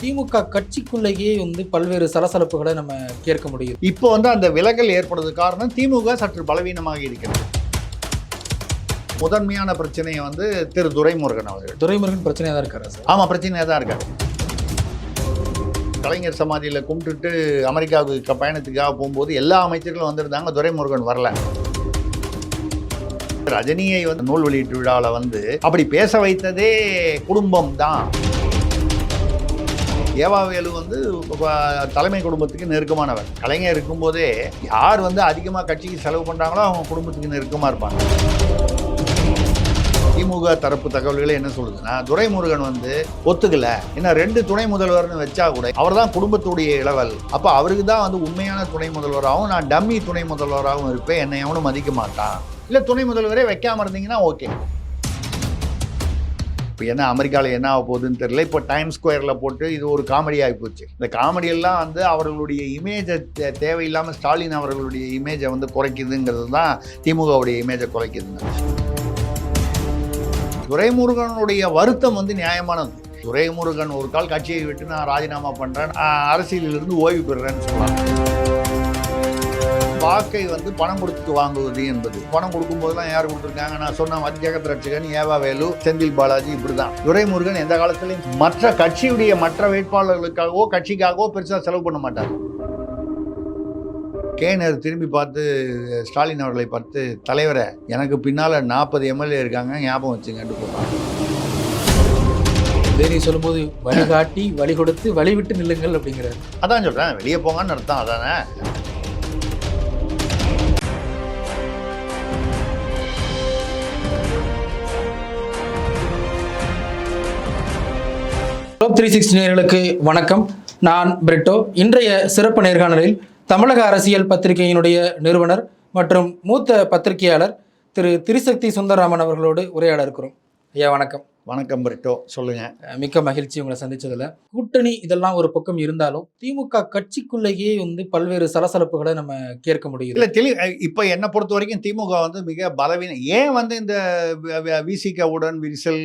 திமுக கட்சிக்குள்ளேயே வந்து பல்வேறு சலசலப்புகளை நம்ம கேட்க முடியுது. இப்போ வந்து அந்த விலகல் ஏற்படுறது காரணம் திமுக சற்று பலவீனமாக இருக்கிறது. முதன்மையான பிரச்சனையை வந்து திரு துரைமுருகன் அவர்கள். துரைமுருகன் பிரச்சனையாக தான் இருக்காரா சார்? ஆமாம் பிரச்சனையாக தான் இருக்காரு. கலைஞர் சமாதியில் கும்பிட்டுட்டு அமெரிக்காவுக்கு பயணத்துக்காக போகும்போது எல்லா அமைச்சர்களும் வந்திருந்தாங்க துரைமுருகன் வரல. ரஜினியை வந்து நூல் வெளியீட்டு விழாவில் வந்து அப்படி பேச வைத்ததே குடும்பம் தான் ஏவாவேலு வந்து தலைமை குடும்பத்துக்கு நெருக்கமானவர். கலைஞர் இருக்கும்போதே யார் வந்து அதிகமாக கட்சிக்கு செலவு பண்ணுறாங்களோ அவங்க குடும்பத்துக்கு நெருக்கமாக இருப்பாங்க. திமுக தரப்பு தகவல்களே என்ன சொல்லுதுன்னா துரைமுருகன் வந்து ஒத்துக்கல. என்ன ரெண்டு துணை முதல்வர்னு வச்சா கூட அவர் தான் குடும்பத்துடைய இளவல். அப்போ அவருக்கு தான் வந்து உண்மையான துணை முதல்வராகவும் நான் டம்மி துணை முதல்வராகவும் இருப்பேன் என்னை எவனும் மதிக்க மாட்டான். இல்லை துணை முதல்வரே வைக்காம இருந்தீங்கன்னா ஓகே. இப்போ என்ன அமெரிக்காவில் என்ன ஆக போகுதுன்னு தெரியல. இப்போ டைம் ஸ்கொயரில் போட்டு இது ஒரு காமெடி ஆகி போச்சு. இந்த காமெடியெல்லாம் வந்து அவர்களுடைய இமேஜை தேவையில்லாமல் ஸ்டாலின் அவர்களுடைய இமேஜை வந்து குறைக்குதுங்கிறது தான் திமுகவுடைய இமேஜை குறைக்குதுங்க. துரைமுருகனுடைய வருத்தம் வந்து நியாயமானது. துரைமுருகன் ஒரு கால் கட்சியை விட்டு நான் ராஜினாமா பண்ணுறேன் அரசியலிருந்து ஓய்வு பெறுறேன்னு சொல்லலாம் வாக்கை வந்து பணம் கொடுத்து வாங்குவது என்பது. பணம் கொடுக்கும்போதெல்லாம் யார் கொடுத்துருக்காங்க? நான் சொன்ன மதி ஜெகத் ரட்சகன் ஏவா வேலு செந்தில் பாலாஜி இப்படிதான். துரைமுருகன் எந்த காலத்திலையும் மற்ற கட்சியுடைய மற்ற வேட்பாளர்களுக்காகவோ கட்சிக்காகவோ பெருசாக செலவு பண்ண மாட்டார். கேனர் திரும்பி பார்த்து ஸ்டாலின் அவர்களை பார்த்து தலைவரை எனக்கு பின்னால் நாற்பது எம்எல்ஏ இருக்காங்க ஞாபகம் வச்சுங்கன்னு போகிறாங்க நீ சொல்லும்போது வழிகாட்டி வழி கொடுத்து வழி விட்டு நில்லுங்கள் அப்படிங்கிறாரு. அதான் சொல்கிறேன் வெளியே போங்கன்னு அர்த்தம் அதானே? டாப் த்ரீ சிக்ஸ்டி நேர்களுக்கு வணக்கம். நான் பிரிட்டோ. இன்றைய சிறப்பு நேர்காணலில் தமிழக அரசியல் பத்திரிகையினுடைய நிறுவனர் மற்றும் மூத்த பத்திரிகையாளர் திரு திரிசக்தி சுந்தரராமன் அவர்களோடு உரையாட இருக்கிறோம். ஐயா வணக்கம். வணக்கம் பிரிட்டோ சொல்லுங்க. மிக்க மகிழ்ச்சி உங்களை சந்திச்சதுல. கூட்டணி இதெல்லாம் ஒரு பக்கம் இருந்தாலும் திமுக கட்சிக்குள்ளேயே வந்து பல்வேறு சலசலப்புகளை நம்ம கேட்க முடியுது. இல்லை தெளி இப்போ என்னை பொறுத்த வரைக்கும் திமுக வந்து மிக பலவீன ஏன் வந்து இந்த விசிகவுடன் விரிசல்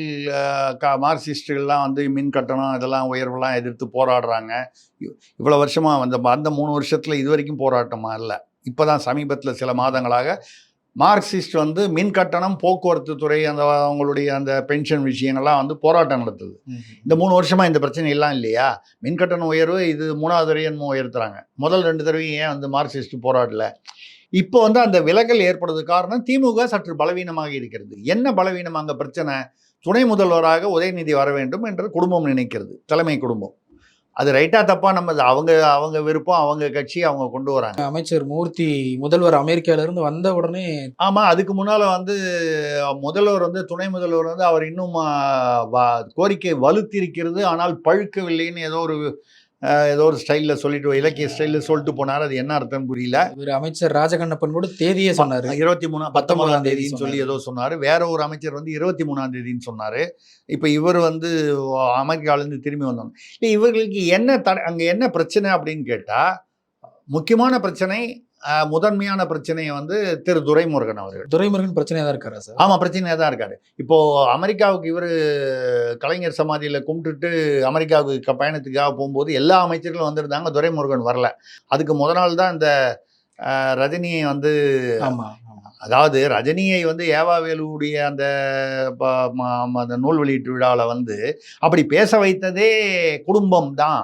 மார்க்சிஸ்டுகள்லாம் வந்து மின் கட்டணம் இதெல்லாம் உயர்வெல்லாம் எதிர்த்து போராடுறாங்க. இவ்- இவ்வளோ வருஷமாக அந்த அந்த மூணு வருஷத்தில் இது வரைக்கும் போராட்டமா இல்லை. இப்போ தான் சமீபத்தில் சில மாதங்களாக மார்க்சிஸ்ட் வந்து மின் கட்டணம் போக்குவரத்து துறை அந்த அவங்களுடைய அந்த பென்ஷன் விஷயங்கள்லாம் வந்து போராட்டம் நடத்துது. இந்த மூணு வருஷமாக இந்த பிரச்சனை எல்லாம் இல்லையா? மின் கட்டண உயர்வு இது மூணாவது தடவை என்னமோ உயர்த்துறாங்க. முதல் ரெண்டு தடவையும் ஏன் வந்து மார்க்சிஸ்ட் போராடல? இப்போ வந்து அந்த விலகல் ஏற்படுறது காரணம் திமுக சற்று பலவீனமாக இருக்கிறது. என்ன பலவீனம் அங்கே பிரச்சனை? துணை முதல்வராக உதயநிதி வர வேண்டும் என்று குடும்பம் நினைக்கிறது. தலைமை குடும்பம். அது ரைட்டா தப்பா நம்ம அவங்க அவங்க விருப்பம் அவங்க கட்சி அவங்க கொண்டு வராங்க. அமைச்சர் மூர்த்தி முதல்வர் அமெரிக்கால இருந்து வந்த உடனே ஆமா அதுக்கு முன்னால வந்து முதல்வர் வந்து துணை முதல்வர் வந்து அவர் இன்னும் கோரிக்கை வலுத்திருக்கிறது ஆனால் பழுக்கவில்லைன்னு ஏதோ ஒரு ஏதோ ஒரு ஸ்டைலில் சொல்லிட்டு இலக்கிய ஸ்டைலில் சொல்லிட்டு போனார். அது என்ன அர்த்தம் புரியல. இவர் அமைச்சர் ராஜகண்ணப்பன் கூட தேதியே சொன்னாரு. இருபத்தி மூணா பத்தொன்பதாம் தேதின்னு சொல்லி. ஏதோ சொன்னார். வேற ஒரு அமைச்சர் வந்து இருபத்தி மூணாம் தேதின்னு சொன்னார். இப்போ இவர் வந்து அமெரிக்காவிலேருந்து திரும்பி வந்தாங்க இல்லை இவர்களுக்கு என்ன தடை அங்கே என்ன பிரச்சனை அப்படின்னு கேட்டால் முக்கியமான பிரச்சனை முதன்மையான பிரச்சனையை வந்து திரு துரைமுருகன் அவர்கள். துரைமுருகன் பிரச்சனையா தான் இருக்காரா சார்? ஆமாம் பிரச்சனையாக தான் இருக்காரு. இப்போ அமெரிக்காவுக்கு இவர் கலைஞர் சமாதியில் கும்பிட்டுட்டு அமெரிக்காவுக்கு பயணத்துக்காக போகும்போது எல்லா அமைச்சர்களும் வந்திருந்தாங்க துரைமுருகன் வரல. அதுக்கு முத நாள் தான் இந்த ரஜினியை வந்து ஆமா ஆமா. அதாவது ரஜினியை வந்து ஏவாவேலுடைய அந்த அந்த நூல் வெளியீட்டு விழாவில் வந்து அப்படி பேச வைத்ததே குடும்பம் தான்.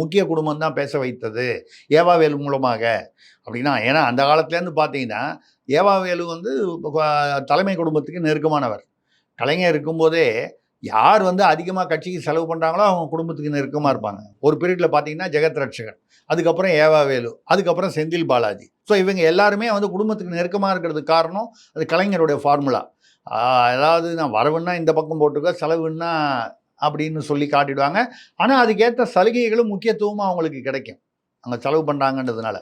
முக்கிய குடும்பம் தான் பேச வைத்தது. ஏவாவேலு மூலமாக. அப்படின்னா ஏன்னா அந்த காலத்துலேருந்து பார்த்தீங்கன்னா ஏவாவேலு வந்து தலைமை குடும்பத்துக்கு நெருக்கமானவர். கலைஞர் இருக்கும்போதே யார் வந்து அதிகமாக கட்சிக்கு செலவு பண்ணுறாங்களோ அவங்க குடும்பத்துக்கு நெருக்கமாக இருப்பாங்க. ஒரு பீரியடில் பார்த்தீங்கன்னா ஜெகத் ரட்சகன் அதுக்கப்புறம் ஏவாவேலு அதுக்கப்புறம் செந்தில் பாலாஜி. ஸோ இவங்க எல்லாருமே வந்து குடும்பத்துக்கு நெருக்கமாக இருக்கிறதுக்கு காரணம் அது கலைஞருடைய ஃபார்முலா அதாவது நான் வரவுன்னா இந்த பக்கம் போட்டுக்க செலவுன்னா அப்படின்னு சொல்லி காட்டிடுவாங்க. ஆனால் அதுக்கேற்ற சலுகைகளும் முக்கியத்துவமாக அவங்களுக்கு கிடைக்கும். அங்கே செலவு பண்ணுறாங்கன்றதுனால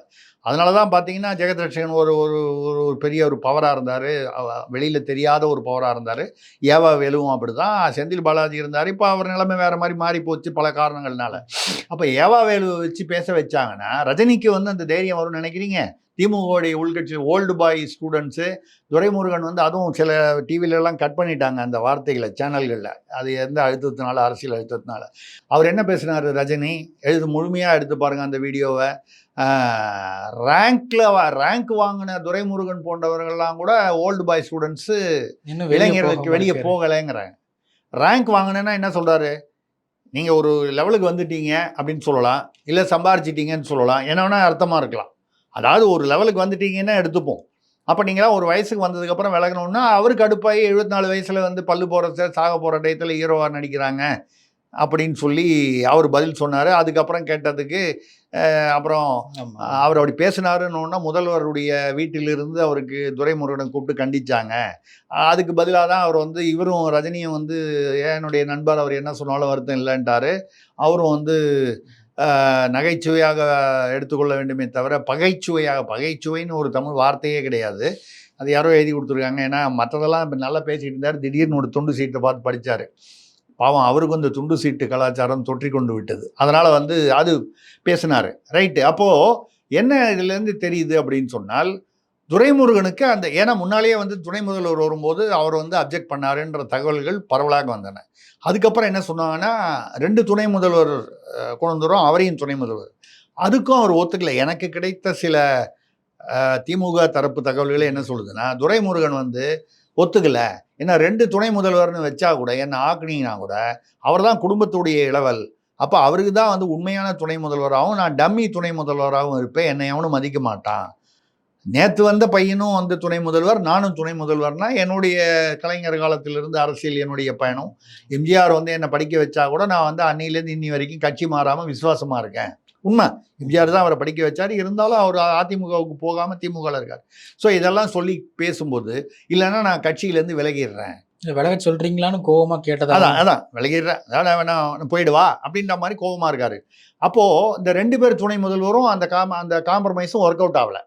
அதனால தான் பார்த்தீங்கன்னா ஜெகத் ரட்சகன் ஒரு ஒரு ஒரு ஒரு பெரிய ஒரு பவராக இருந்தார். வெளியில் தெரியாத ஒரு பவராக இருந்தார். ஏவா வேலுவும் அப்படி தான் செந்தில் பாலாஜி இருந்தார். இப்போ அவர் நிலைமை வேறு மாதிரி மாறி போச்சு பல காரணங்கள்னால. அப்போ ஏவா வேலுவை வச்சு பேச வச்சாங்கன்னா ரஜினிக்கு வந்து அந்த தைரியம் வரும்னு நினைக்கிறீங்க? திமுகவுடைய உள்கட்சி ஓல்டு பாய் ஸ்டூடெண்ட்ஸு துரைமுருகன் வந்து அதுவும் சில டிவில எல்லாம் கட் பண்ணிட்டாங்க அந்த வார்த்தைகளை சேனல்களில் அது எந்த அழுத்தத்தினால அரசியல் அழுத்தத்தினால. அவர் என்ன பேசினார் ரஜினி? எழுது முழுமையாக எடுத்து பாருங்க அந்த வீடியோவை. ரேங்க்ல ரேங்க் வாங்கின துரைமுருகன் போன்றவர்கள்லாம் கூட ஓல்டு பாய் ஸ்டூடெண்ட்ஸு இன்னும் இளைஞர்களுக்கு வெளியே. போகலைங்கிறாங்க. ரேங்க் வாங்கினேன்னா என்ன சொல்றாரு? நீங்க ஒரு லெவலுக்கு வந்துட்டீங்க அப்படின்னு சொல்லலாம். இல்லை சம்பாரிச்சிட்டீங்கன்னு சொல்லலாம். என்ன வேணா அர்த்தமா இருக்கலாம். அதாவது ஒரு லெவலுக்கு வந்துட்டீங்கன்னா எடுத்துப்போம். அப்போ நீங்களாம் ஒரு வயசுக்கு வந்ததுக்கப்புறம் விலகணும்னா அவருக்கு அடுப்பாகி எழுபத்தி நாலு வயசில் வந்து பல்லு போகிற சாக போகிற டயத்தில் ஹீரோவாக நடிக்கிறாங்க அப்படின்னு சொல்லி அவர் பதில் சொன்னார். அதுக்கப்புறம் கேட்டதுக்கு அப்புறம். அவர் அப்படி பேசினாருன்னு முதல்வருடைய வீட்டிலிருந்து அவருக்கு துரைமுருகனை கூப்பிட்டு கண்டிச்சாங்க. அதுக்கு பதிலாக தான் அவர் வந்து இவரும் ரஜினியும் வந்து "ஏன் என்னுடைய நண்பர் அவர் என்ன சொன்னாலும் வருத்தம் இல்லைன்ட்டாரு. அவரும் வந்து நகைச்சுவையாக எடுத்துக்கொள்ள வேண்டுமே தவிர பகைச்சுவையாக பகைச்சுவைன்னு ஒரு தமிழ் வார்த்தையே கிடையாது. அது யாரோ எழுதி கொடுத்துருக்காங்க. ஏன்னா மற்றதெல்லாம் இப்போ நல்லா பேசிகிட்டு இருந்தார். திடீர்னு ஒரு துண்டு சீட்டை பார்த்து படித்தார் பாவம் அவருக்கு அந்த துண்டு சீட்டு கலாச்சாரம் தொற்றி கொண்டு விட்டது. அதனால் வந்து அது பேசினார். ரைட்டு. அப்போது என்ன இதுலேருந்து தெரியுது அப்படின்னு சொன்னால் துரைமுருகனுக்கு அந்த ஏன்னா முன்னாலேயே வந்து துணை முதல்வர் வரும்போது அவர் வந்து அப்ஜெக்ட் பண்ணாருன்ற தகவல்கள் பரவலாக வந்தன. அதுக்கப்புறம் என்ன சொன்னாங்கன்னா ரெண்டு துணை முதல்வர் அஹ், கொண்டு அவரையும் துணை முதல்வர் அதுக்கும் அவர் ஒத்துக்கலை. எனக்கு கிடைத்த சில திமுக தரப்பு தகவல்களே என்ன சொல்லுதுன்னா துரைமுருகன் வந்து ஒத்துக்கல. ஏன்னா ரெண்டு துணை முதல்வர்னு வச்சா கூட என்ன ஆக்குனீங்கன்னா கூட அவர் தான் குடும்பத்துடைய இளவல். அப்போ அவருக்கு தான் வந்து உண்மையான துணை முதல்வராகவும் நான் டம்மி துணை முதல்வராகவும் இருப்பேன். என்னை எவனும் மதிக்க மாட்டான். நேற்று வந்த பையனும் வந்து துணை முதல்வர் நானும் துணை முதல்வர்னா என்னுடைய கலைஞர் காலத்திலிருந்து அரசியல் என்னுடைய பயணம். எம்ஜிஆர் வந்து என்னை படிக்க வச்சா கூட நான் வந்து அன்னையிலேருந்து இன்னி வரைக்கும் கட்சி மாறாமல் விசுவாசமாக இருக்கேன். உண்மை. எம்ஜிஆர் தான் அவரை படிக்க வச்சார். இருந்தாலும் அவர் அதிமுகவுக்கு போகாமல் திமுகவில் இருக்கார். ஸோ இதெல்லாம் சொல்லி பேசும்போது இல்லைன்னா நான் கட்சியிலேருந்து விலகிடுறேன். விலக சொல்றீங்களான்னு கோவமா கேட்டதா? அதான் அதான். விலகிடுறேன். அதான் வேணா போயிடுவா அப்படின்ற மாதிரி கோபமா இருக்காரு. அப்போ இந்த ரெண்டு பேர் துணை முதல்வரும் அந்த காம அந்த காம்ப்ரமைஸும் ஒர்க் அவுட் ஆகல.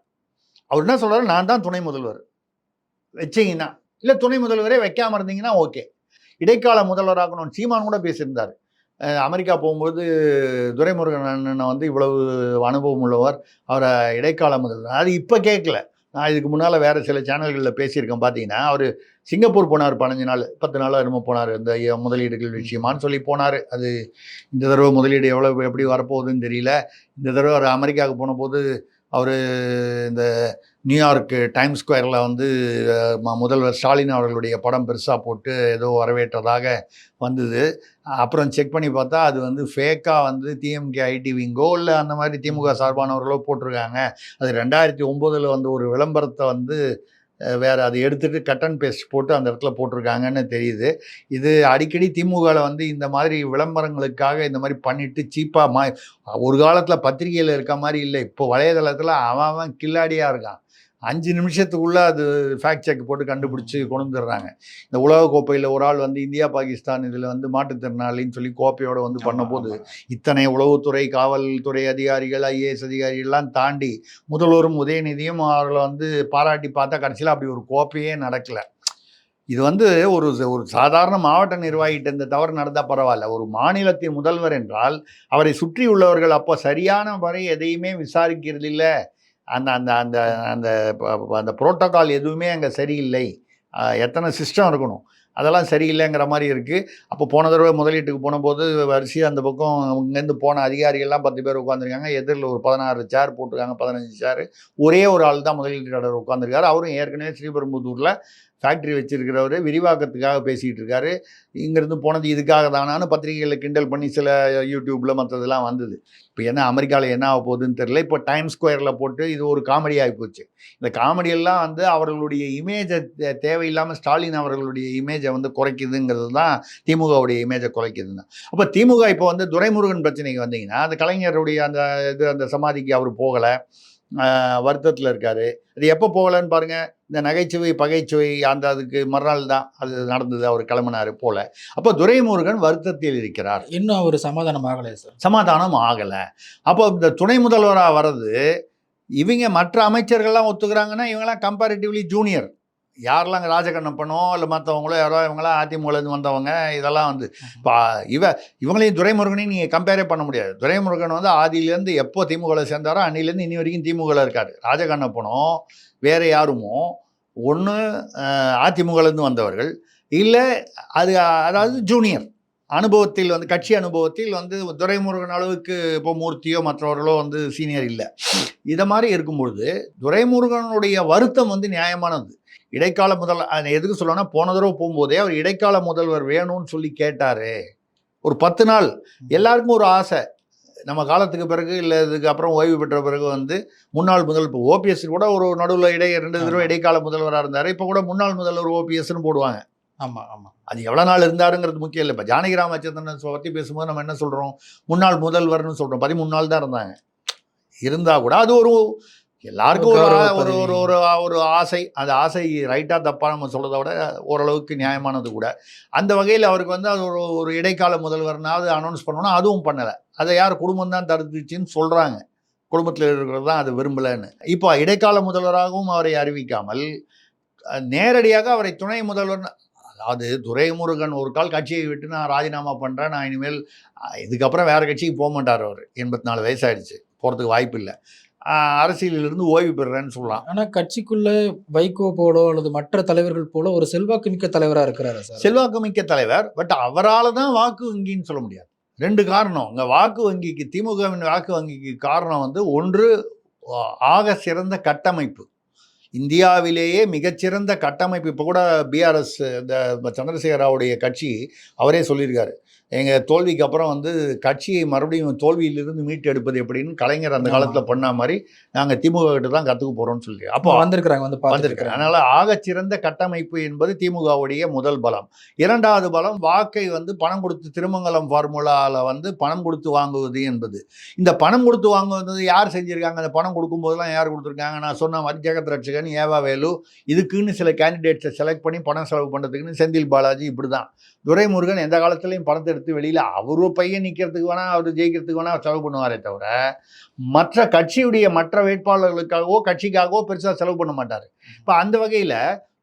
அவர் என்ன சொல்கிறார் நான் தான் துணை முதல்வர். வச்சிங்கன்னா. இல்லை துணை முதல்வரே வைக்காமல் இருந்தீங்கன்னா ஓகே. இடைக்கால முதல்வராகணும்னு சீமான் கூட பேசியிருந்தார். அமெரிக்கா போகும்போது துரைமுருகன் அண்ணனை வந்து இவ்வளவு அனுபவம் உள்ளவர். அவரை இடைக்கால முதல்வர். அது இப்போ கேட்கல நான் இதுக்கு முன்னால் வேறு சில சேனல்களில் பேசியிருக்கேன். பார்த்தீங்கன்னா அவர் சிங்கப்பூர் போனார் பதினஞ்சு நாள் பத்து நாள் என்னமோ போனார். இந்த முதலீடுகள் விஷயமான்னு சொல்லி போனார். அது இந்த தடவை முதலீடு எவ்வளோ எப்படி வரப்போகுதுன்னு தெரியல. இந்த தடவை அவர் அமெரிக்காவுக்கு போன போது அவர் இந்த நியூயார்க்கு டைம் ஸ்கொயரில் வந்து முதல்வர் ஸ்டாலின் அவர்களுடைய படம் பெருசாக போட்டு ஏதோ வரவேற்றதாக வந்தது. அப்புறம் செக் பண்ணி பார்த்தா அது வந்து ஃபேக்காக வந்து டிஎம்கே ஐடி விங்கோ இல்லை அந்த மாதிரி திமுக சார்பானவர்களோ போட்டிருக்காங்க. அது ரெண்டாயிரத்தி ஒம்போதில் வந்து ஒரு விளம்பரத்தை வந்து வேறு அதை எடுத்துகிட்டு கட் அண்ட் பேஸ்ட் போட்டு அந்த இடத்துல போட்டிருக்காங்கன்னு தெரியுது. இது அடிக்கடி திமுகவில் வந்து இந்த மாதிரி விளம்பரங்களுக்காக இந்த மாதிரி பண்ணிட்டு சீப்பாக மா ஒரு காலத்தில் பத்திரிகையில் இருக்க மாதிரி இல்லை. இப்போ வலைதளத்தில் அவன் அவன் கில்லாடியாக இருக்கான். அஞ்சு நிமிஷத்துக்குள்ளே அது ஃபேக்ட் செக் போட்டு கண்டுபிடிச்சி கொண்டு வந்துடுறாங்க இந்த உலக கோப்பையில் ஒரு ஆள் வந்து இந்தியா பாகிஸ்தான் இதில் வந்து மாற்றுத்திறனாளின்னு சொல்லி கோப்பையோட வந்து பண்ணபோது இத்தனை உளவுத்துறை காவல்துறை அதிகாரிகள் ஐஏஎஸ் அதிகாரிகள்லாம் தாண்டி முதல்வரும் உதயநிதியும் அவர்களை வந்து பாராட்டி பார்த்தா கடைசியில் அப்படி ஒரு கோப்பையே நடக்கல. இது வந்து ஒரு ஒரு சாதாரண மாவட்ட நிர்வாகிகிட்ட இந்த தவறு நடந்தால் பரவாயில்ல. ஒரு மாநிலத்தின் முதல்வர் என்றால் அவரை சுற்றி உள்ளவர்கள் அப்போ சரியான வரை எதையுமே விசாரிக்கிறது இல்லை அந்த அந்த அந்த அந்த அந்த புரோட்டோகால் எதுவுமே அங்கே சரியில்லை. எத்தனை சிஸ்டம் இருக்கணும்? அதெல்லாம் சரியில்லைங்கிற மாதிரி இருக்குது அப்போ போன தடவை முதலீட்டுக்கு போனபோது வரிசையாக அந்த பக்கம் இங்கேருந்து போன அதிகாரிகள்லாம் பத்து பேர் உட்காந்துருக்காங்க எதிரில் ஒரு பதினாறு சேர் போட்டிருக்காங்க பதினஞ்சு சேர் ஒரே ஒரு ஆள் தான் முதலீட்டாளர் உட்காந்துருக்காரு அவரும் ஏற்கனவே ஸ்ரீபெரும்புதூரில் ஃபேக்ட்ரி வச்சுருக்கிறவர் விரிவாக்கத்துக்காக பேசிகிட்டு இருக்காரு. இங்கேருந்து போனது இதுக்காக தானான்னு பத்திரிகைகளில் கிண்டல் பண்ணி சில யூடியூப்பில் மற்றதெல்லாம் வந்தது. இப்போ என்ன அமெரிக்காவில் என்ன ஆக போகுதுன்னு தெரியல. இப்போ டைம் ஸ்கொயரில் போட்டு இது ஒரு காமெடி ஆகி போச்சு. இந்த காமெடியெல்லாம் வந்து அவர்களுடைய இமேஜை தேவையில்லாமல் ஸ்டாலின் அவர்களுடைய இமேஜை வந்து குறைக்குதுங்கிறது தான் திமுகவுடைய இமேஜை குறைக்குதுன்னு. அப்போ திமுக இப்போ வந்து துரைமுருகன் பிரச்சனைக்கு வந்தீங்கன்னா அந்த கலைஞருடைய அந்த இது அந்த சமாதிக்கு அவர் போகலை. வருத்தத்தில் இருக்காரு. அது எப்போ போகலைன்னு பாருங்க. இந்த நகைச்சுவை பகைச்சுவை அந்த அதுக்கு மறுநாள் தான் அது நடந்தது. அவர் கிளம்பினாரு போல. அப்போ துரைமுருகன் வருத்தத்தில் இருக்கிறார். இன்னும் அவர் சமாதானம் ஆகலை சார். சமாதானம் ஆகலை. அப்போ இந்த துணை முதல்வராக வர்றது இவங்க மற்ற அமைச்சர்கள்லாம் ஒத்துக்கிறாங்கன்னா இவங்கெல்லாம் கம்பேரிட்டிவ்லி ஜூனியர் யாரெல்லாம் அங்கே ராஜகண்ணப்பனோ இல்லை மற்றவங்களோ யாரோ இவங்களாம் அதிமுகலேருந்து வந்தவங்க இதெல்லாம் வந்து இப்போ இவ இவங்களையும் துரைமுருகனையும் நீங்கள் கம்பேரே பண்ண முடியாது. துரைமுருகன் வந்து ஆதியிலேருந்து எப்போ திமுகவில் சேர்ந்தாரோ அன்னிலேருந்து இன்னி வரைக்கும் திமுகவில் இருக்காரு. ராஜகண்ணப்பனோ வேற யாருமோ ஒன்று அதிமுகலேருந்து வந்தவர்கள் இல்லை அது அதாவது ஜூனியர் அனுபவத்தில் வந்து கட்சி அனுபவத்தில் வந்து துரைமுருகன் அளவுக்கு இப்போ மூர்த்தியோ மற்றவர்களோ வந்து சீனியர் இல்லை. இதை மாதிரி இருக்கும்பொழுது துரைமுருகனுடைய வருத்தம் வந்து நியாயமானது. இடைக்கால முதல் அது எதுக்கு சொல்லணும்னா போன தடவை போகும்போதே அவர் இடைக்கால முதல்வர் வேணும்னு சொல்லி கேட்டாரு. ஒரு பத்து நாள். எல்லாருக்கும் ஒரு ஆசை. நம்ம காலத்துக்கு பிறகு இல்லை இதுக்கு அப்புறம் ஓய்வு பெற்ற பிறகு வந்து முன்னாள் முதல் இப்போ ஓபிஎஸ் கூட ஒரு நடுவில் இடை ரெண்டு தடவை. இடைக்கால முதல்வராக இருந்தார். இப்போ கூட முன்னாள் முதல்வர் ஓபிஎஸ்ன்னு போடுவாங்க. ஆமா ஆமா. அது எவ்வளோ நாள் இருந்தாருங்கிறது முக்கியம் இல்லை. இப்போ ஜானகி ராமச்சந்திரன் பற்றி பேசும்போது நம்ம என்ன சொல்கிறோம் முன்னாள் முதல்வர்னு சொல்கிறோம் பதிமூணு நாள் தான் இருந்தாங்க. இருந்தால் கூட அது ஒரு எல்லாருக்கும் ஒரு ஒரு. ஒரு ஒரு ஒரு ஆசை. அந்த ஆசை ரைட்டாக தப்பாக நம்ம சொல்கிறத விட ஓரளவுக்கு நியாயமானது கூட. அந்த வகையில் அவருக்கு வந்து அது ஒரு ஒரு இடைக்கால முதல்வர்னாவது அனௌன்ஸ் பண்ணணும் அதுவும் பண்ணலை. அதை யார் குடும்பம் தான் தடுத்துச்சுன்னு சொல்கிறாங்க குடும்பத்தில் இருக்கிறது தான் அது விரும்பலைன்னு. இப்போ இடைக்கால முதல்வராகவும் அவரை அறிவிக்காமல் நேரடியாக அவரை துணை முதல்வர் அதாவது துரைமுருகன் ஒரு கால் கட்சியை விட்டு நான் ராஜினாமா பண்ணுறேன் நான் இனிமேல் இதுக்கப்புறம் வேறு கட்சிக்கு போக மாட்டார் அவர். எண்பத்தி நாலு வயசாயிடுச்சு போகிறதுக்கு வாய்ப்பு இல்லை. அரசியலிலிருந்து ஓய்வு பெறுறேன்னு சொல்லலாம். ஆனா கட்சிக்குள்ள வைகோ போலோ அல்லது மற்ற தலைவர்கள் போல ஒரு செல்வாக்கு மிக்க தலைவரா இருக்கிறாரு சார்? செல்வாக்கு மிக்க தலைவர் பட் அவரால் தான் வாக்கு வங்கின்னு சொல்ல முடியாது. ரெண்டு காரணம். இங்கே வாக்கு வங்கிக்கு திமுகவின் வாக்கு வங்கிக்கு காரணம் வந்து ஒன்று ஆக சிறந்த கட்டமைப்பு. இந்தியாவிலேயே மிகச்சிறந்த கட்டமைப்பு. இப்போ கூட பிஆர்எஸ் இந்த சந்திரசேகர ராவுடைய கட்சி அவரே சொல்லியிருக்காரு. எங்கள் தோல்விக்கு அப்புறம் வந்து கட்சியை மறுபடியும் தோல்வியிலிருந்து மீட்டு எடுப்பது எப்படின்னு கலைஞர் அந்த. காலத்தில் பண்ண மாதிரி நாங்கள் திமுக கிட்ட தான் கற்றுக்க போகிறோம்னு சொல்லி அப்போ வந்திருக்கிறாங்க வந்து வந்திருக்கு பார்த்துருக்காங்க அதனால ஆகச்சிறந்த கட்டமைப்பு என்பது திமுகவுடைய முதல் பலம். இரண்டாவது பலம் வாக்கை வந்து பணம் கொடுத்து திருமங்கலம் ஃபார்முலாவில் வந்து பணம் கொடுத்து வாங்குவது என்பது. இந்த பணம் கொடுத்து வாங்குவது யார் செஞ்சிருக்காங்க? அந்த பணம் கொடுக்கும்போதெல்லாம் யார் கொடுத்துருக்காங்க? நான் சொன்ன மாதிரி ஜெகத் ரட்சகன் ஏவா வேலு இதுக்குன்னு சில கேண்டிடேட்ஸை செலக்ட் பண்ணி பணம் செலவு பண்ணுறதுக்குன்னு செந்தில் பாலாஜி இப்படி தான் துரைமுருகன் எந்த காலத்துலையும் பணத்தை எடுத்து வெளியில் அவரு பையன் நிற்கிறதுக்கு வேணால் அவர் ஜெயிக்கிறதுக்கு வேணா செலவு பண்ணுவாரே தவிர மற்ற கட்சியுடைய மற்ற வேட்பாளர்களுக்காகவோ கட்சிக்காகவோ பெருசாக செலவு பண்ண மாட்டார். இப்போ அந்த வகையில்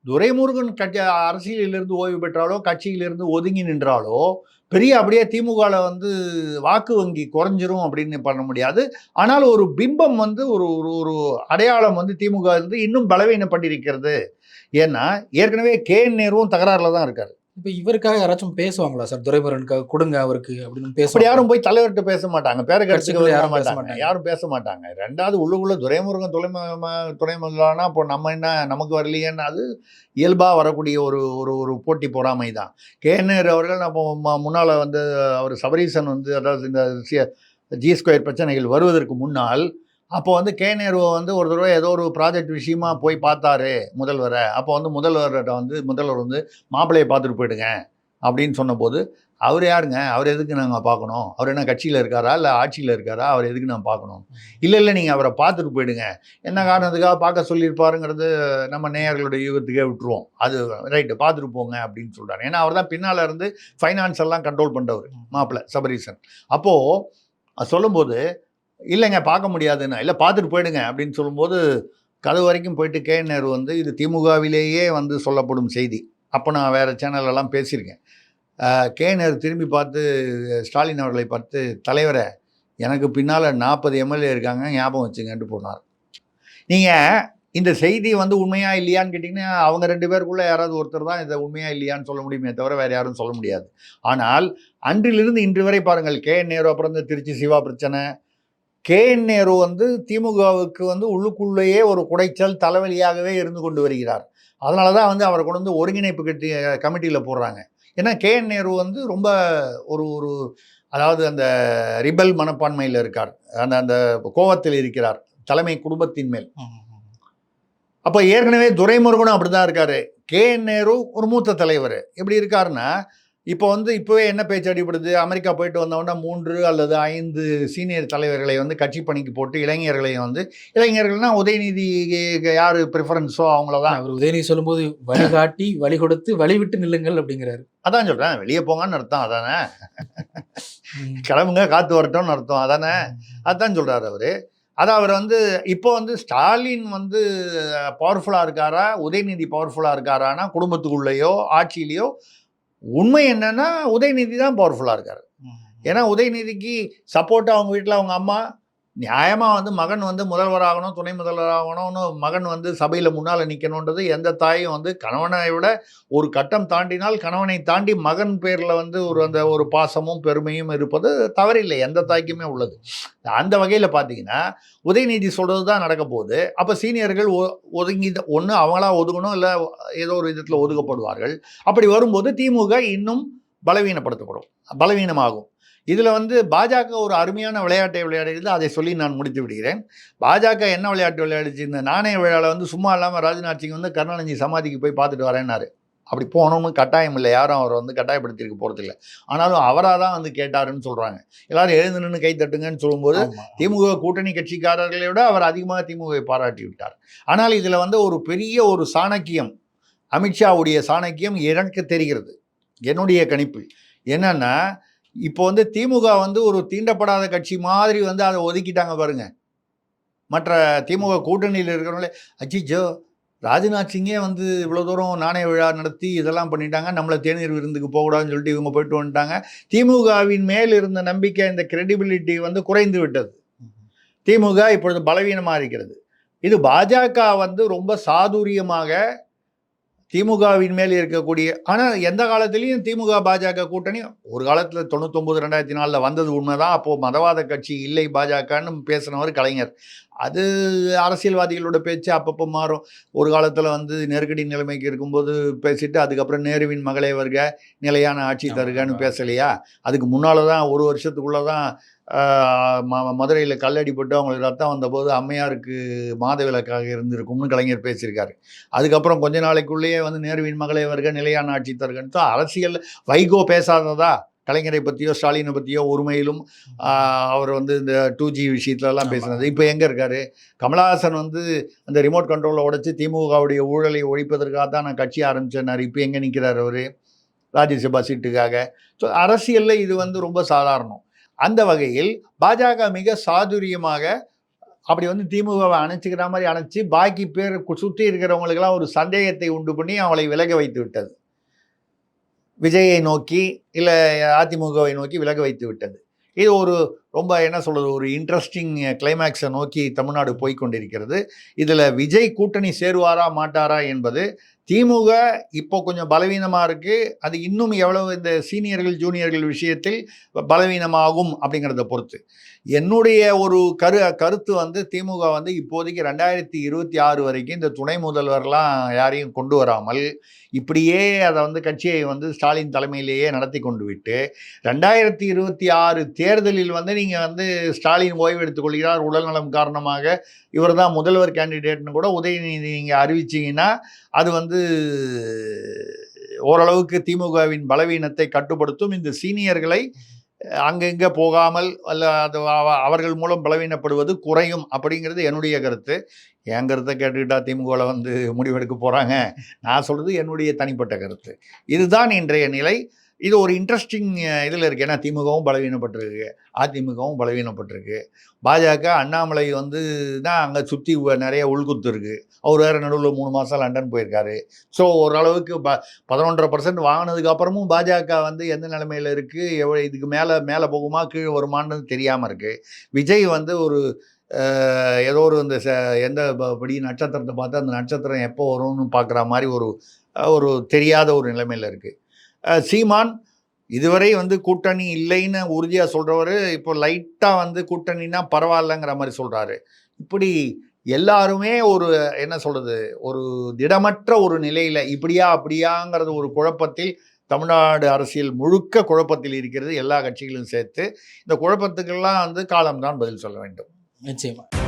துரைமுருகன் கட்சி அரசியலிலிருந்து ஓய்வு பெற்றாலோ கட்சியிலிருந்து ஒதுங்கி நின்றாலோ பெரிய அப்படியே திமுகவில் வந்து வாக்கு வங்கி குறைஞ்சிரும் அப்படின்னு பண்ண முடியாது. ஆனால் ஒரு பிம்பம் வந்து ஒரு ஒரு ஒரு அடையாளம் வந்து திமுக இருந்து இன்னும் பலவீனப்பட்டிருக்கிறது. ஏன்னா ஏற்கனவே கே நேருவும் தகராறில் தான் இருக்காரு. இப்போ இவருக்காக யாராச்சும் பேசுவாங்களா சார்? துரைமுருகனுக்காக கொடுங்க அவருக்கு அப்படின்னு அப்படி பேசுவாங்க யாரும் போய் தலைவர்கிட்ட பேச மாட்டாங்க. பேர கட்சிக்குள்ள யாரும் பேச மாட்டாங்க. யாரும் பேச மாட்டாங்க. ரெண்டாவது உள்ளுக்குள்ள துரைமுருகன் துணை துணை முதலானா இப்போ நம்ம என்ன நமக்கு வரலையேன்னு அது இயல்பாக வரக்கூடிய ஒரு ஒரு ஒரு போட்டி பொறாமை தான். கேனர் அவர்கள் நம்ம முன்னால வந்து அவர் சபரீசன் வந்து அதாவது இந்த ஜி ஸ்கொயர் பிரச்சனைகள் வருவதற்கு முன்னால் அப்போ வந்து கே நேருவை வந்து ஒரு தடவை ஏதோ ஒரு ப்ராஜெக்ட் விஷயமா போய் பார்த்தாரு முதல்வரை. அப்போ வந்து முதல்வர்கிட்ட வந்து முதல்வர் வந்து மாப்பிள்ளையை பார்த்துட்டு போயிடுங்க அப்படின்னு சொன்னபோது அவர் யாருங்க? அவர் எதுக்கு நாங்கள் பார்க்கணும்? அவர் என்ன கட்சியில் இருக்காரா? இல்லை ஆட்சியில் இருக்காரா? அவர் எதுக்கு நான் பார்க்கணும்? இல்லை இல்லை நீங்கள் அவரை பார்த்துட்டு போயிடுங்க. என்ன காரணத்துக்காக பார்க்க சொல்லியிருப்பாருங்கிறது நம்ம நேயர்களுடைய யூகத்துக்கே விட்டுருவோம். அது ரைட்டு பார்த்துட்டு போங்க அப்படின்னு சொல்கிறார் ஏன்னா அவர் தான் பின்னால் இருந்து ஃபைனான்ஸ் எல்லாம் கண்ட்ரோல் பண்ணுறவர் மாப்பிள்ளை சபரீசன். அப்போது சொல்லும்போது இல்லைங்க பார்க்க முடியாதுன்னு இல்லை பார்த்துட்டு போயிடுங்க அப்படின்னு சொல்லும்போது கதவு வரைக்கும் போயிட்டு கே. நேரு வந்து இது திமுகவிலேயே வந்து சொல்லப்படும் செய்தி. அப்போ நான் வேறு சேனலெல்லாம் பேசியிருக்கேன். கே. நேரு திரும்பி பார்த்து ஸ்டாலின் அவர்களை பார்த்து தலைவரை எனக்கு பின்னால் நாற்பது எம்எல்ஏ இருக்காங்க ஞாபகம் வச்சுங்கன்ட்டு போனார். நீங்கள் இந்த செய்தி வந்து உண்மையா இல்லையான்னு கேட்டிங்கன்னா அவங்க ரெண்டு பேருக்குள்ளே யாராவது ஒருத்தர் தான் இதை உண்மையா இல்லையான்னு சொல்ல முடியுமே தவிர வேறு யாரும் சொல்ல முடியாது. ஆனால் அன்றிலிருந்து இன்று வரை பாருங்கள் கே. நேரு அப்புறம் இந்த திருச்சி சிவா பிரச்சனை கே. நேரு வந்து திமுகவுக்கு வந்து உள்ளுக்குள்ளேயே ஒரு குடைச்சல் தலைவலியாகவே இருந்து கொண்டு வருகிறார். அதனால தான் வந்து அவரை கொண்டு வந்து ஒருங்கிணைப்பு கட்டி கமிட்டியில் போடுறாங்க. ஏன்னா கே. நேரு வந்து ரொம்ப ஒரு ஒரு அதாவது அந்த ரிபல் மனப்பான்மையில் இருக்கார். அந்த அந்த கோவத்தில் இருக்கிறார். தலைமை குடும்பத்தின் மேல். அப்போ ஏற்கனவே துரைமுருகனும் அப்படி தான் இருக்காரு. கே. நேரு ஒரு மூத்த தலைவர். எப்படி இருக்காருன்னா இப்போ வந்து இப்போவே என்ன பேச்சு அடிபடுது? அமெரிக்கா போயிட்டு வந்தவொடனே மூன்று அல்லது ஐந்து சீனியர் தலைவர்களை வந்து கட்சி பணிக்கு போட்டு இளைஞர்களையும் வந்து இளைஞர்கள்னா உதயநிதி யார் ப்ரிஃபரன்ஸோ அவங்கள தான் அவர் உதயநிதி சொல்லும்போது வழிகாட்டி வழி கொடுத்து வழி விட்டு நில்லுங்கள் அப்படிங்கிறாரு. அதான் சொல்கிறேன் வெளியே போங்கன்னு அர்த்தம் அதானே? கிளம்புங்க காற்று வரட்டும்னு அர்த்தம் அதானே? அதான் சொல்கிறாரு அவர். அதான் அவர் வந்து இப்போ வந்து ஸ்டாலின் வந்து பவர்ஃபுல்லாக இருக்காரா? உதயநிதி பவர்ஃபுல்லாக இருக்காரானா? குடும்பத்துக்குள்ளேயோ ஆட்சியிலையோ உண்மை என்னன்னா உதயநிதி தான் பவர்ஃபுல்லாக இருக்காரு. ஏன்னா உதயநிதிக்கு சப்போர்ட்டாக அவங்க வீட்டில் அவங்க அம்மா நியாயமாக வந்து மகன் வந்து முதல்வராகணும் துணை முதல்வராகணும்னு மகன் வந்து சபையில் முன்னால் நிற்கணுன்றது எந்த தாயும் வந்து கணவனை விட ஒரு கட்டம் தாண்டினால் கணவனை தாண்டி மகன் பேரில் வந்து ஒரு அந்த ஒரு பாசமும் பெருமையும் இருப்பது தவறில்லை. எந்த தாய்க்குமே உள்ளது. அந்த வகையில் பார்த்தீங்கன்னா உதயநிதி சொல்கிறது தான் நடக்க போகுது. அப்போ சீனியர்கள் ஒ- ஒதுங்கி ஒன்று அவங்களா ஒதுங்கணும் இல்லை ஏதோ ஒரு விதத்தில் ஒதுக்கப்படுவார்கள். அப்படி வரும்போது திமுக இன்னும் பலவீனப்படுத்தப்படும். பலவீனமாகும். இதில் வந்து பாஜக ஒரு அருமையான விளையாட்டை விளையாடுகிறது. அதை சொல்லி நான் முடித்து விடுகிறேன். பாஜக என்ன விளையாட்டு விளையாடுச்சு? இந்த நாணய விழாவில் வந்து சும்மா இல்லாமல் ராஜ்நாத் சிங் வந்து கருணாநிதி சமாதிக்கு போய் பார்த்துட்டு வரேன்னாரு. அப்படி போகணும்னு கட்டாயம் இல்லை. யாரும் அவர் வந்து கட்டாயப்படுத்தியிருக்க போகிறதில்ல ஆனாலும் அவராக தான் வந்து கேட்டாருன்னு சொல்கிறாங்க எல்லாரும் எழுந்து நின்று கை தட்டுங்கன்னு சொல்லும்போது. திமுக கூட்டணி கட்சிக்காரர்களை விட அவர் அதிகமாக திமுகவை பாராட்டி விட்டார். ஆனால் இதில் வந்து ஒரு பெரிய ஒரு சாணக்கியம் அமித்ஷாவுடைய சாணக்கியம் எனக்கு தெரிகிறது. என்னுடைய கணிப்பு என்னன்னா இப்போ வந்து திமுக வந்து ஒரு தீண்டப்படாத கட்சி மாதிரி வந்து அதை ஒதுக்கிட்டாங்க பாருங்க. மற்ற திமுக கூட்டணியில் இருக்கிறவங்களே அச்சிச்சோ ராஜ்நாத் சிங்கே வந்து இவ்வளோ தூரம் நாணய விழா நடத்தி இதெல்லாம் பண்ணிட்டாங்க நம்மளை தேநீர் விருந்துக்கு போகக்கூடாதுன்னு சொல்லிட்டு இவங்க போயிட்டு வந்துட்டாங்க. திமுகவின் மேல் இருந்த நம்பிக்கை இந்த கிரெடிபிலிட்டி வந்து குறைந்து விட்டது. திமுக இப்பொழுது பலவீனமாக இருக்கிறது. இது பாஜக வந்து ரொம்ப சாதுரியமாக திமுகவின் மேல் இருக்கக்கூடிய ஆனால் எந்த காலத்துலேயும் திமுக பாஜக கூட்டணி ஒரு காலத்தில் தொண்ணூத்தொம்பது ரெண்டாயிரத்தி நாலில் வந்தது உண்மைதான். அப்போது மதவாத கட்சி இல்லை பாஜகன்னு பேசினவர் கலைஞர். அது அரசியல்வாதிகளோட பேச்சு அப்பப்போ மாறும். ஒரு காலத்தில் வந்து நெருக்கடி நிலைமைக்கு இருக்கும்போது பேசிட்டு அதுக்கப்புறம் நேருவின் மகளே வருக நிலையான ஆட்சி தருகன்னு பேசலையா? அதுக்கு முன்னால் தான் ஒரு வருஷத்துக்குள்ளே தான் மதுரையில் கல்லடிப்பட்டு அவங்களுக்கு ரத்தம் வந்தபோது அம்மையாருக்கு மாதவிலக்காக இருந்திருக்கும்னு கலைஞர் பேசியிருக்காரு. அதுக்கப்புறம் கொஞ்ச நாளைக்குள்ளேயே வந்து நேருவின் மகளே வருக நிலையான ஆட்சி தருகன்னு அரசியல் வைகோ பேசாததா? கலைஞரை பற்றியோ ஸ்டாலினை பற்றியோ ஒருமையிலும் அவர் வந்து இந்த டூ ஜி விஷயத்துலலாம். பேசினது. இப்போ எங்கே இருக்காரு? கமலஹாசன் வந்து அந்த ரிமோட் கண்ட்ரோலை உடைச்சு திமுகவுடைய ஊழலை ஒழிப்பதற்காக தான் நான் கட்சி ஆரம்பிச்சேன்னாரு. இப்போ எங்கே நிற்கிறார் அவர்? ராஜ்யசபா சீட்டுக்காக. ஸோ அரசியலில் இது வந்து ரொம்ப சாதாரணம். அந்த வகையில் பாஜக மிக சாதுரியமாக அப்படி வந்து திமுகவை அணைச்சிக்கிற மாதிரி அணைச்சி பாக்கி பேர் சுற்றி இருக்கிறவங்களுக்கெல்லாம் ஒரு சந்தேகத்தை உண்டு பண்ணி அவளை விலக வைத்து விட்டது. விஜயை நோக்கி இல்லை அதிமுகவை நோக்கி விலக வைத்து விட்டது. இது ஒரு ரொம்ப என்ன சொல்கிறது ஒரு இன்ட்ரெஸ்டிங் கிளைமேக்ஸை நோக்கி தமிழ்நாடு போய்கொண்டிருக்கிறது இதில் விஜய் கூட்டணி சேருவாரா மாட்டாரா என்பது திமுக இப்போ கொஞ்சம் பலவீனமாக இருக்குது அது இன்னும் எவ்வளவு இந்த சீனியர்கள் ஜூனியர்கள் விஷயத்தில் பலவீனமாகும் அப்படிங்கிறத பொறுத்து. என்னுடைய ஒரு கரு கருத்து வந்து திமுக வந்து இப்போதைக்கு ரெண்டாயிரத்தி இருபத்தி ஆறு வரைக்கும் இந்த துணை முதல்வர்லாம் யாரையும் கொண்டு வராமல் இப்படியே அதை வந்து கட்சியை வந்து ஸ்டாலின் தலைமையிலேயே நடத்தி கொண்டு விட்டு ரெண்டாயிரத்தி இருபத்தி ஆறு தேர்தலில் வந்து நீங்கள் வந்து ஸ்டாலின் ஓய்வு எடுத்துக்கொள்கிறார் உடல்நலம் காரணமாக இவர் தான் முதல்வர் கேண்டிடேட்னு கூட உதயநிதி நீங்கள் அறிவிச்சிங்கன்னா அது வந்து ஓரளவுக்கு திமுகவின் பலவீனத்தை கட்டுப்படுத்தும் இந்த சீனியர்களை அங்கங்கே போகாமல் அல்ல அது அவர்கள் மூலம் பலவீனப்படுவது குறையும் அப்படிங்கிறது என்னுடைய கருத்து. என் கருத்தை கேட்டுக்கிட்டா திமுகவில் வந்து முடிவெடுக்க போகிறாங்க நான் சொல்கிறது என்னுடைய தனிப்பட்ட கருத்து. இதுதான் இன்றைய நிலை. இது ஒரு இன்ட்ரெஸ்டிங் இதில் இருக்குது ஏன்னா திமுகவும் பலவீனப்பட்டிருக்கு அதிமுகவும் பலவீனப்பட்டிருக்கு. பாஜக அண்ணாமலை வந்து தான் அங்கே சுற்றி நிறைய உள்குத்து இருக்குது அவர் வேறு நடுவில் மூணு மாதம் லண்டன் போயிருக்காரு. ஸோ ஓரளவுக்கு ப பதினொன்றரை பர்சன்ட் வாங்கினதுக்கு அப்புறமும் பாஜக வந்து எந்த நிலைமையில் இருக்குது எவ்வளோ இதுக்கு மேலே மேலே போகுமா? கீழே வருமானு தெரியாமல் இருக்குது விஜய் வந்து ஒரு ஏதோ ஒரு இந்த ச எந்த படி நட்சத்திரத்தை பார்த்து அந்த நட்சத்திரம் எப்போ வரும்னு பார்க்குற மாதிரி ஒரு ஒரு தெரியாத ஒரு நிலைமையில் இருக்குது சீமான் இதுவரை வந்து கூட்டணி இல்லைன்னு உறுதியாக சொல்கிறவர் இப்போ லைட்டாக வந்து கூட்டணினா பரவாயில்லங்கிற மாதிரி சொல்கிறாரு இப்படி எல்லாருமே ஒரு என்ன சொல்கிறது ஒரு திடமற்ற ஒரு நிலையில் இப்படியா அப்படியாங்கிறது ஒரு குழப்பத்தில் தமிழ்நாடு அரசியல் முழுக்க குழப்பத்தில் இருக்கிறது எல்லா கட்சிகளும் சேர்த்து இந்த குழப்பத்துக்கெல்லாம் வந்து காலம்தான் பதில் சொல்ல வேண்டும். நிச்சயமா.